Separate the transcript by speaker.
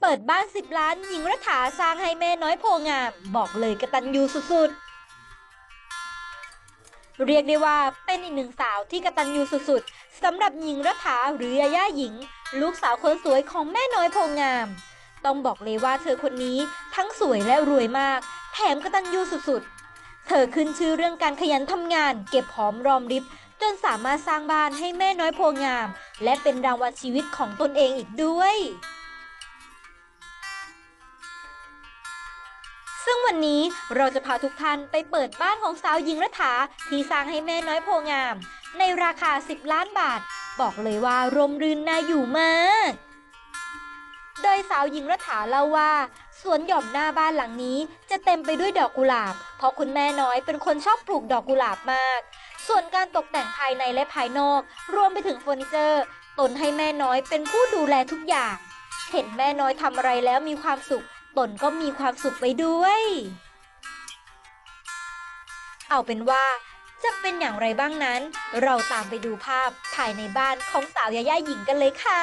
Speaker 1: เปิดบ้านสิบล้านหญิงรัฐาสร้างให้แม่น้อยโพงาม บอกเลยกระตันยูสุดๆ เรียกได้ว่าเป็นอีกหนึ่งสาวที่กระตันยูสุดๆสำหรับหญิงรัฐาหรือยาย่าหญิง ลูกสาวคนสวยของแม่น้อยโพงาม ต้องบอกเลยว่าเธอคนนี้ทั้งสวยและรวยมาก แถมกระตันยูสุดๆ เธอขึ้นชื่อเรื่องการขยันทำงาน เก็บหอมรอมริบจนสามารถสร้างบ้านให้แม่น้อยโพงาม และเป็นรางวัลชีวิตของตนเองอีกด้วย ซึ่งวันนี้เราจะพาทุกท่านไปเปิดบ้านของสาวหญิงรัฐาที่สร้างให้แม่น้อยโพงาม ในราคา 10 ล้านบาท บอกเลยว่าร่มรื่นน่าอยู่มาก โดยสาวหญิงรัฐาเล่าว่าสวนหย่อมหน้าบ้านหลังนี้จะเต็มไปด้วยดอกกุหลาบ เพราะคุณแม่น้อยเป็นคนชอบปลูกดอกกุหลาบมาก ส่วนการตกแต่งภายในและภายนอก รวมไปถึงเฟอร์นิเจอร์ตนให้แม่น้อยเป็นผู้ดูแลทุกอย่าง เห็นแม่น้อยทำอะไรแล้วมีความสุข ตนก็มีความสุขไปด้วย เอาเป็นว่าจะเป็นอย่างไรบ้างนั้น เราตามไปดูภาพภายในบ้านของสาวยาย่าหญิงกันเลยค่ะ